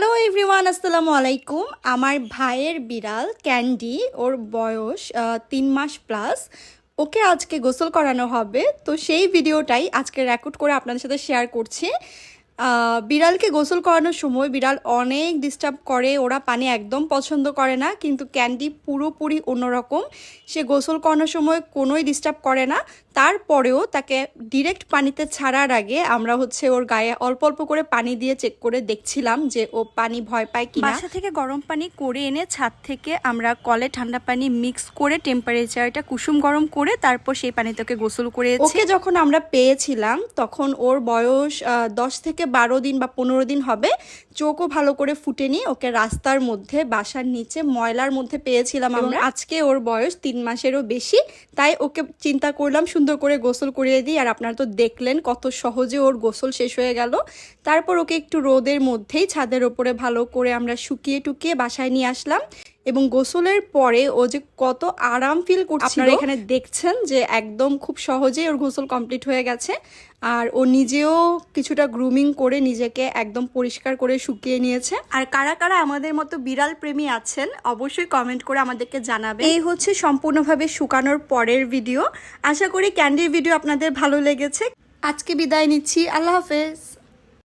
Hello everyone আসসালামু আলাইকুম আমার ভাইয়ের বিড়াল ক্যান্ডি ওর বয়স তিন মাস প্লাস ওকে আজকে গোসল করানো হবে। তো সেই ভিডিওটাই আজকে রেকর্ড করে আপনাদের সাথে শেয়ার করছি। বিড়ালকে গোসল করানোর সময় বিড়াল অনেক ডিস্টার্ব করে ওরা পানি একদম পছন্দ করে না কিন্তু ক্যান্ডি পুরোপুরি অন্যরকম। সে গোসল করানোর সময় কোনোই ডিস্টার্ব করে না। তারপরেও তাকে ডিরেক্ট পানিতে ছাড়ার আগে আমরা হচ্ছে ওর গায়ে অল্প অল্প করে পানি দিয়ে চেক করে দেখছিলাম যে ও পানি ভয় পায় কি বাসা থেকে গরম পানি করে এনে ছাদ থেকে আমরা কলে ঠান্ডা পানি মিক্স করে টেম্পারেচারটা কুসুম গরম করে তারপর সেই ওকে গোসল করেছি ওকে যখন আমরা পেয়েছিলাম তখন ওর বয়স দশ থেকে বারো দিন বা পনেরো দিন হবে। চোখও ভালো করে ফুটেনি। ওকে রাস্তার মধ্যে বাসার নিচে ময়লার মধ্যে পেয়েছিলাম আমরা। আজকে ওর বয়স তিন মাসেরও বেশি। তাই ওকে চিন্তা করলাম সুন্দর করে গোসল করিয়ে দিই। আর আপনারা তো দেখলেন কত সহজে ওর গোসল শেষ হয়ে গেল। তারপর ওকে একটু রোদের মধ্যেই ছাদের ওপরে ভালো করে আমরা শুকিয়ে টুকিয়ে বাসায় নিয়ে আসলাম। এবং গোসলের পরে ও যে কত আরাম ফিল করছে আপনারা এখানে দেখছেন যে একদম খুব সহজেই ওর গোসল কমপ্লিট হয়ে গেছে। আর ও নিজেও কিছুটা গ্রুমিং করে নিজেকে একদম পরিষ্কার করে শুকিয়ে নিয়েছে। আর কারা কারা আমাদের মতো বিড়াল প্রেমী আছেন, অবশ্যই কমেন্ট করে আমাদেরকে জানাবে এই হচ্ছে সম্পূর্ণভাবে শুকানোর পরের ভিডিও আশা করি ক্যান্ডির ভিডিও আপনাদের ভালো লেগেছে। আজকে বিদায় নিচ্ছি। আল্লাহ হাফেজ।